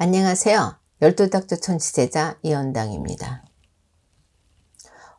안녕하세요. 열두닥조 천지제자 이연당입니다.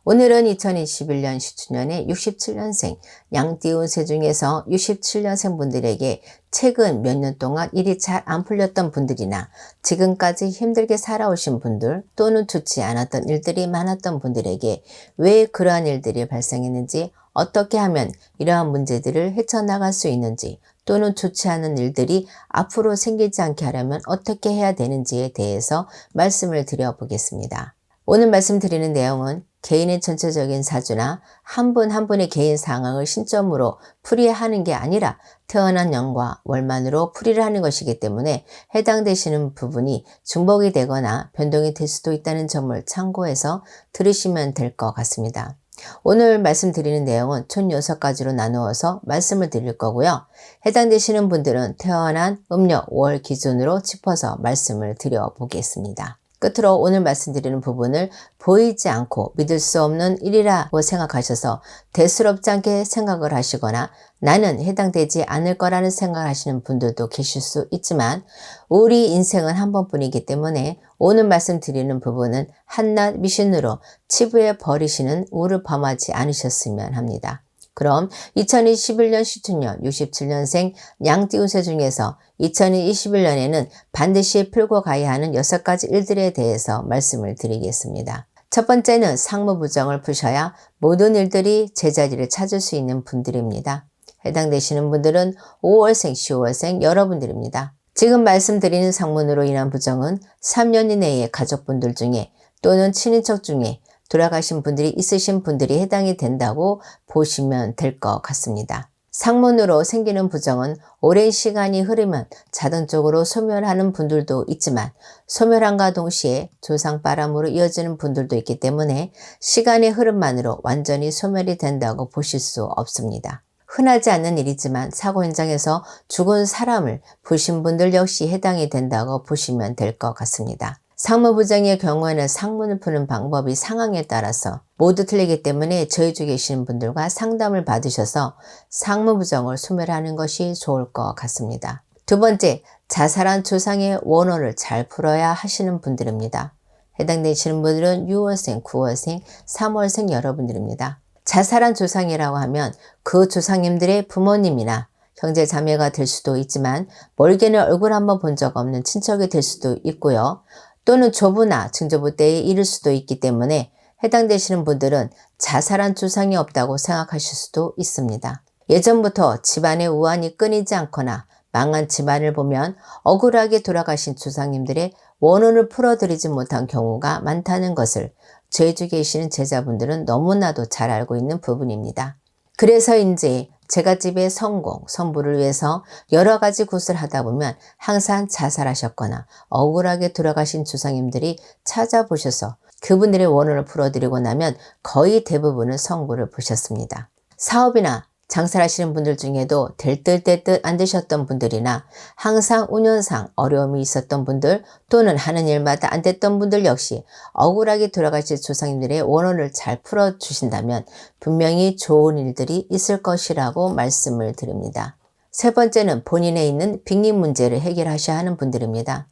오늘은 2021년 10주년의 67년생 양띠운세 중에서 67년생 분들에게 최근 몇 년 동안 일이 잘 안 풀렸던 분들이나 지금까지 힘들게 살아오신 분들 또는 좋지 않았던 일들이 많았던 분들에게 왜 그러한 일들이 발생했는지 어떻게 하면 이러한 문제들을 헤쳐나갈 수 있는지 또는 좋지 않은 일들이 앞으로 생기지 않게 하려면 어떻게 해야 되는지에 대해서 말씀을 드려보겠습니다. 오늘 말씀드리는 내용은 개인의 전체적인 사주나 한 분한 분의 개인 상황을 신점으로 풀이하는 게 아니라 태어난 년과 월만으로 풀이를 하는 것이기 때문에 해당되시는 부분이 중복이 되거나 변동이 될 수도 있다는 점을 참고해서 들으시면 될 것 같습니다. 오늘 말씀드리는 내용은 총 6가지로 나누어서 말씀을 드릴 거고요. 해당되시는 분들은 태어난 음력 월 기준으로 짚어서 말씀을 드려 보겠습니다. 끝으로 오늘 말씀드리는 부분을 보이지 않고 믿을 수 없는 일이라고 생각하셔서 대수롭지 않게 생각을 하시거나 나는 해당되지 않을 거라는 생각을 하시는 분들도 계실 수 있지만 우리 인생은 한 번뿐이기 때문에 오늘 말씀드리는 부분은 한낱 미신으로 치부해 버리시는 우를 범하지 않으셨으면 합니다. 그럼 2021년 시춘년 67년생 양띠 운세 중에서 2021년에는 반드시 풀고 가야 하는 6가지 일들에 대해서 말씀을 드리겠습니다. 첫 번째는 상무부정을 푸셔야 모든 일들이 제자리를 찾을 수 있는 분들입니다. 해당되시는 분들은 5월생, 10월생 여러분들입니다. 지금 말씀드리는 상문으로 인한 부정은 3년 이내의 가족분들 중에 또는 친인척 중에 돌아가신 분들이 있으신 분들이 해당이 된다고 보시면 될 것 같습니다. 상문으로 생기는 부정은 오랜 시간이 흐르면 자동적으로 소멸하는 분들도 있지만 소멸함과 동시에 조상바람으로 이어지는 분들도 있기 때문에 시간의 흐름만으로 완전히 소멸이 된다고 보실 수 없습니다. 흔하지 않는 일이지만 사고 현장에서 죽은 사람을 보신 분들 역시 해당이 된다고 보시면 될 것 같습니다. 상무부장의 경우에는 상문을 푸는 방법이 상황에 따라서 모두 틀리기 때문에 저희 중에 계시는 분들과 상담을 받으셔서 상무부정을 소멸하는 것이 좋을 것 같습니다. 두 번째, 자살한 조상의 원혼을 잘 풀어야 하시는 분들입니다. 해당되시는 분들은 6월생, 9월생, 3월생 여러분들입니다. 자살한 조상이라고 하면 그 조상님들의 부모님이나 형제 자매가 될 수도 있지만 멀게는 얼굴 한번 본 적 없는 친척이 될 수도 있고요. 또는 조부나 증조부 때에 이를 수도 있기 때문에 해당되시는 분들은 자살한 조상이 없다고 생각하실 수도 있습니다. 예전부터 집안의 우환이 끊이지 않거나 망한 집안을 보면 억울하게 돌아가신 조상님들의 원혼을 풀어드리지 못한 경우가 많다는 것을 죄주 계시는 제자분들은 너무나도 잘 알고 있는 부분입니다. 그래서인지 제가 집의 성공, 성부를 위해서 여러 가지 굿을 하다 보면 항상 자살하셨거나 억울하게 돌아가신 주상님들이 찾아보셔서 그분들의 원혼을 풀어드리고 나면 거의 대부분은 성부를 보셨습니다. 사업이나 장사를 하시는 분들 중에도 될 듯 될 듯 안 되셨던 분들이나 항상 운연상 어려움이 있었던 분들 또는 하는 일마다 안 됐던 분들 역시 억울하게 돌아가실 조상님들의 원혼을 잘 풀어주신다면 분명히 좋은 일들이 있을 것이라고 말씀을 드립니다. 세 번째는 본인에 있는 빙의 문제를 해결하셔야 하는 분들입니다.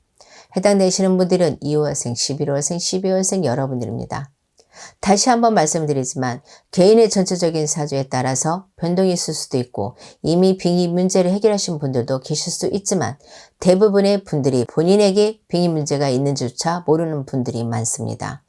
해당되시는 분들은 2월생, 11월생, 12월생 여러분들입니다. 다시 한번 말씀드리지만 개인의 전체적인 사주에 따라서 변동이 있을 수도 있고 이미 빙의 문제를 해결하신 분들도 계실 수 있지만 대부분의 분들이 본인에게 빙의 문제가 있는지조차 모르는 분들이 많습니다.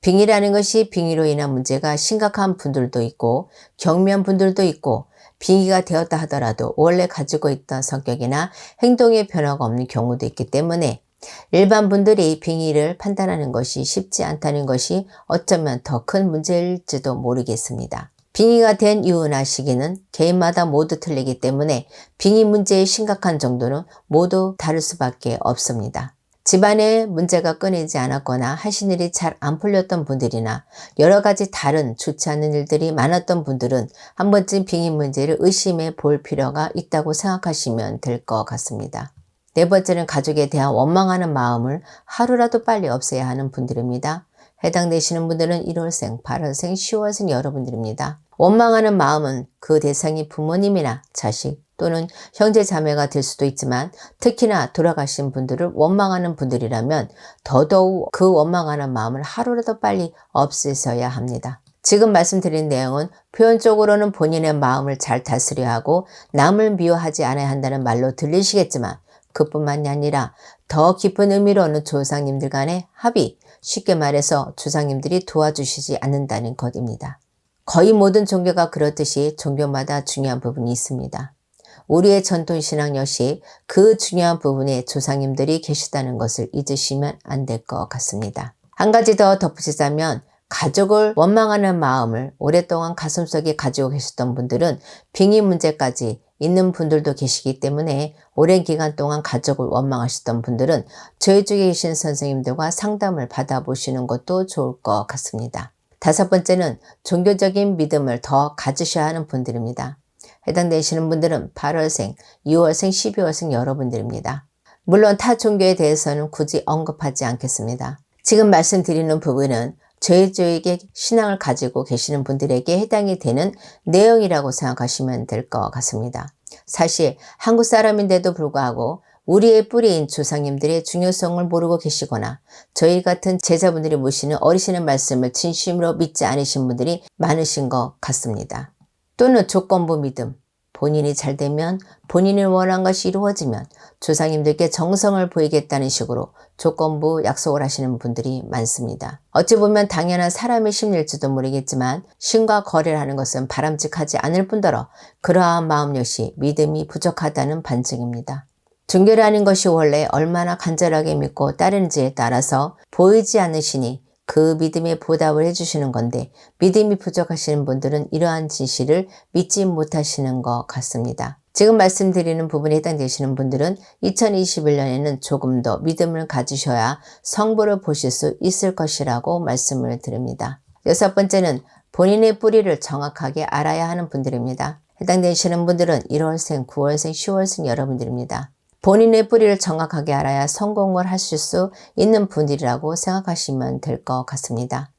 빙의라는 것이 빙의로 인한 문제가 심각한 분들도 있고 경미한 분들도 있고 빙의가 되었다 하더라도 원래 가지고 있던 성격이나 행동의 변화가 없는 경우도 있기 때문에 일반 분들이 빙의를 판단하는 것이 쉽지 않다는 것이 어쩌면 더 큰 문제일지도 모르겠습니다. 빙의가 된 이유나 시기는 개인마다 모두 틀리기 때문에 빙의 문제의 심각한 정도는 모두 다를 수밖에 없습니다. 집안에 문제가 끊이지 않았거나 하신 일이 잘 안 풀렸던 분들이나 여러 가지 다른 좋지 않은 일들이 많았던 분들은 한 번쯤 빙의 문제를 의심해 볼 필요가 있다고 생각하시면 될 것 같습니다. 네 번째는 가족에 대한 원망하는 마음을 하루라도 빨리 없애야 하는 분들입니다. 해당되시는 분들은 1월생, 8월생, 10월생 여러분들입니다. 원망하는 마음은 그 대상이 부모님이나 자식 또는 형제 자매가 될 수도 있지만 특히나 돌아가신 분들을 원망하는 분들이라면 더더욱 그 원망하는 마음을 하루라도 빨리 없애셔야 합니다. 지금 말씀드린 내용은 표현적으로는 본인의 마음을 잘 다스려야 하고 남을 미워하지 않아야 한다는 말로 들리시겠지만 그뿐만이 아니라 더 깊은 의미로는 조상님들 간의 합의, 쉽게 말해서 조상님들이 도와주시지 않는다는 것입니다. 거의 모든 종교가 그렇듯이 종교마다 중요한 부분이 있습니다. 우리의 전통신앙 역시 그 중요한 부분에 조상님들이 계시다는 것을 잊으시면 안 될 것 같습니다. 한 가지 더 덧붙이자면 가족을 원망하는 마음을 오랫동안 가슴속에 가지고 계셨던 분들은 빙의 문제까지 있는 분들도 계시기 때문에 오랜 기간 동안 가족을 원망하셨던 분들은 저희 쪽에 계신 선생님들과 상담을 받아보시는 것도 좋을 것 같습니다. 다섯 번째는 종교적인 믿음을 더 가지셔야 하는 분들입니다. 해당되시는 분들은 8월생, 2월생, 12월생 여러분들입니다. 물론 타 종교에 대해서는 굳이 언급하지 않겠습니다. 지금 말씀드리는 부분은 저희에게 신앙을 가지고 계시는 분들에게 해당이 되는 내용이라고 생각하시면 될 것 같습니다. 사실 한국 사람인데도 불구하고 우리의 뿌리인 조상님들의 중요성을 모르고 계시거나 저희 같은 제자분들이 모시는 어리시는 말씀을 진심으로 믿지 않으신 분들이 많으신 것 같습니다. 또는 조건부 믿음, 본인이 잘 되면 본인이 원한 것이 이루어지면 조상님들께 정성을 보이겠다는 식으로 조건부 약속을 하시는 분들이 많습니다. 어찌 보면 당연한 사람의 심리일지도 모르겠지만 신과 거래를 하는 것은 바람직하지 않을 뿐더러 그러한 마음 역시 믿음이 부족하다는 반증입니다. 종교라는 것이 원래 얼마나 간절하게 믿고 따르는지에 따라서 보이지 않으시니 그 믿음에 보답을 해주시는 건데 믿음이 부족하시는 분들은 이러한 진실을 믿지 못하시는 것 같습니다. 지금 말씀드리는 부분에 해당되시는 분들은 2021년에는 조금 더 믿음을 가지셔야 성부를 보실 수 있을 것이라고 말씀을 드립니다. 여섯 번째는 본인의 뿌리를 정확하게 알아야 하는 분들입니다. 해당되시는 분들은 1월생, 9월생, 10월생 여러분들입니다. 본인의 뿌리를 정확하게 알아야 성공을 하실 수 있는 분들이라고 생각하시면 될 것 같습니다.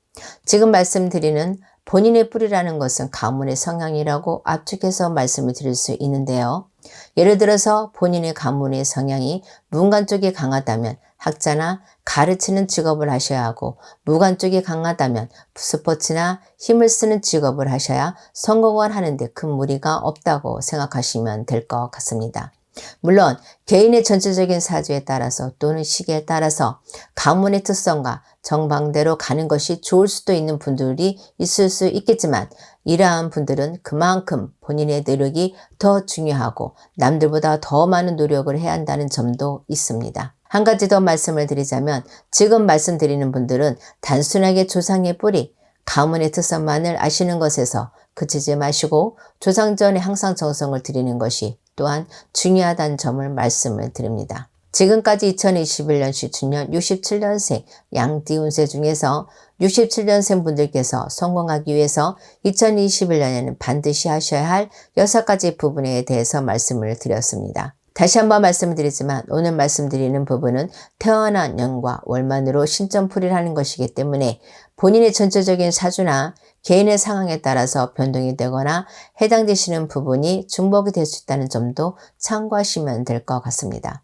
지금 말씀드리는 본인의 뿌리라는 것은 가문의 성향이라고 압축해서 말씀을 드릴 수 있는데요. 예를 들어서 본인의 가문의 성향이 문관 쪽이 강하다면 학자나 가르치는 직업을 하셔야 하고 무관 쪽이 강하다면 스포츠나 힘을 쓰는 직업을 하셔야 성공을 하는데 큰 무리가 없다고 생각하시면 될 것 같습니다. 물론 개인의 전체적인 사주에 따라서 또는 시기에 따라서 가문의 특성과 정방대로 가는 것이 좋을 수도 있는 분들이 있을 수 있겠지만 이러한 분들은 그만큼 본인의 노력이 더 중요하고 남들보다 더 많은 노력을 해야 한다는 점도 있습니다. 한 가지 더 말씀을 드리자면 지금 말씀드리는 분들은 단순하게 조상의 뿌리, 가문의 특성만을 아시는 것에서 그치지 마시고 조상 전에 항상 정성을 드리는 것이 또한 중요하다는 점을 말씀을 드립니다. 지금까지 2021년 시춘년 67년생 양띠운세 중에서 67년생 분들께서 성공하기 위해서 2021년에는 반드시 하셔야 할 6가지 부분에 대해서 말씀을 드렸습니다. 다시 한번 말씀드리지만 오늘 말씀드리는 부분은 태어난 년과 월만으로 신점풀이를 하는 것이기 때문에 본인의 전체적인 사주나 개인의 상황에 따라서 변동이 되거나 해당되시는 부분이 중복이 될 수 있다는 점도 참고하시면 될 것 같습니다.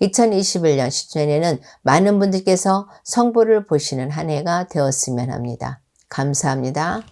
2021년 10주년에는 많은 분들께서 성부를 보시는 한 해가 되었으면 합니다. 감사합니다.